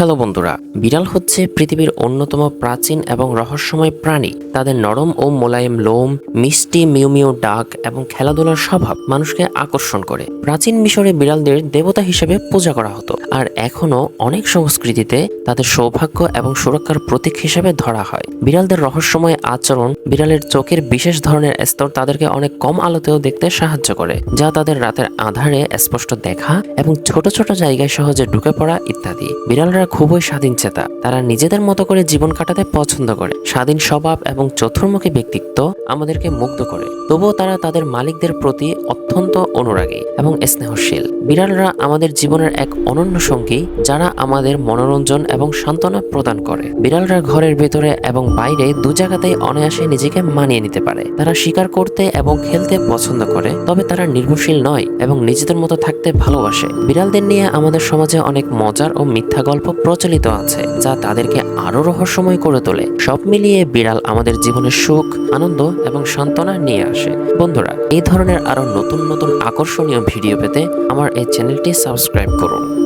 Hello বন্ধুরা, বিড়াল হচ্ছে পৃথিবীর অন্যতম প্রাচীন এবং রহস্যময় প্রাণী। তাদের নরম ও মোলায়েম লোম, মিষ্টি মিউ মিউ ডাক এবং খেলাধুলার স্বভাব মানুষকে আকর্ষণ করে। প্রাচীন মিশরে বিড়ালদের দেবতা হিসেবে পূজা করা হতো, আর এখনও অনেক সংস্কৃতিতে তাদের সৌভাগ্য এবং সুরক্ষার প্রতীক হিসেবে ধরা হয়। বিড়ালদের রহস্যময় আচরণ বিড়ালের চোখের বিশেষ ধরনের স্তর তাদেরকে অনেক কম আলোতেও দেখতে সাহায্য করে, যা তাদের রাতের আধারে স্পষ্ট দেখা এবং ছোট ছোট জায়গায় সহজে ঢুকে পড়া ইত্যাদি। বিড়ালরা খুবই স্বাধীন চেতা। তারা নিজেদের মতো করে জীবন কাটাতে পছন্দ করে। স্বাধীন স্বভাব এবং চতুর্মুখী ব্যক্তিত্ব আমাদেরকে মুগ্ধ করে। তবুও তারা তাদের মালিকদের প্রতি অত্যন্ত অনুরাগী এবং স্নেহশীল। বিড়ালরা আমাদের জীবনের এক অনন্য সঙ্গী, যারা আমাদের মনোরঞ্জন এবং সান্ত্বনা প্রদান করে। বিড়ালরা ঘরের ভেতরে এবং বাইরে দু জায়গাতেই অনায়াসে নিজেকে মানিয়ে নিতে পারে। তারা শিকার করতে এবং খেলতে পছন্দ করে, তবে তারা নির্ভরশীল নয় এবং নিজেদের মতো থাকতে ভালোবাসে। বিড়ালদের নিয়ে আমাদের সমাজে অনেক মজার ও মিথ্যা গল্প প্রচলিত আছে, যা তাদেরকে আরও রহস্যময় করে তোলে। সব মিলিয়ে বিড়াল আমাদের জীবনের সুখ, আনন্দ এবং সান্ত্বনা নিয়ে আসে। বন্ধুরা, এই ধরনের আরও নতুন নতুন আকর্ষণীয় ভিডিও পেতে আমার এই চ্যানেলটি সাবস্ক্রাইব করুন।